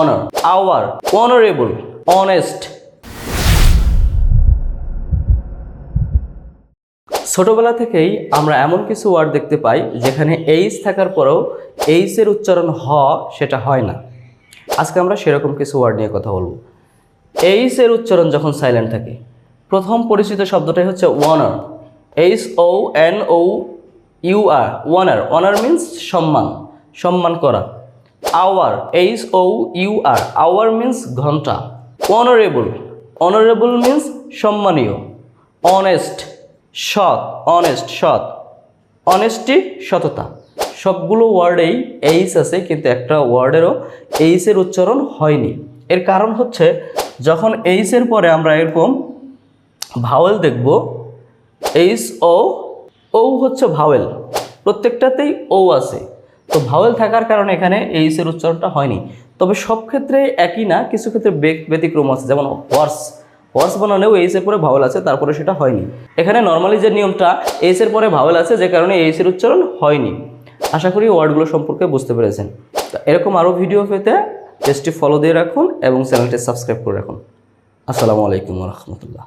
Honour hour honourable honest ছোটবেলা থেকেই আমরা এমন কিছু ওয়ার্ড দেখতে পাই, যেখানে এইচ থাকার পরেও এইচের উচ্চারণ হ সেটা হয় না। আজকে আমরা সেরকম কিছু ওয়ার্ড নিয়ে কথা বলব। এইচ এর উচ্চারণ যখন সাইলেন্ট থাকে, প্রথম পরিচিত শব্দটাই হচ্ছে honour H O N O U R honour honour means সম্মান সম্মান করা। Hour H O U R hour means ঘণ্টা। অনারেবল অনারেবল মিন্স সম্মানীয়। অনেস্ট সৎ। অনেস্ট সৎ। অনেস্টি সততা। সবগুলো ওয়ার্ডেই এইচ আছে, কিন্তু একটা ওয়ার্ডেরও এইচের উচ্চারণ হয়নি। এর কারণ হচ্ছে, যখন এইচের পরে আমরা এরকম ভাওয়েল দেখব এইচ ও ও হচ্ছে ভাওয়েল। প্রত্যেকটাতেই ও আছে। তো ভাওয়েল থাকার কারণে এখানে এইচের উচ্চারণটা হয়নি। তবে সব ক্ষেত্রে একই না, কিছু ক্ষেত্রে ব্যতিক্রম আছে, যেমন হর্স হর্স এইচ এর পরে ভাওয়েল আছে, তারপরে সেটা হয়নি। এখানে নর্মালি যে নিয়মটা এইচ এর পরে ভাওয়েল আছে, যে কারণে এইচ এর উচ্চারণ হয়নি। আশা করি ওয়ার্ডগুলো সম্পর্কে বুঝতে পেরেছেন। তো এরকম আরও ভিডিও পেতে পেজটি ফলো দিয়ে রাখুন এবং চ্যানেলটি সাবস্ক্রাইব করে রাখুন। আসসালামু আলাইকুম রহমতুল্লাহ।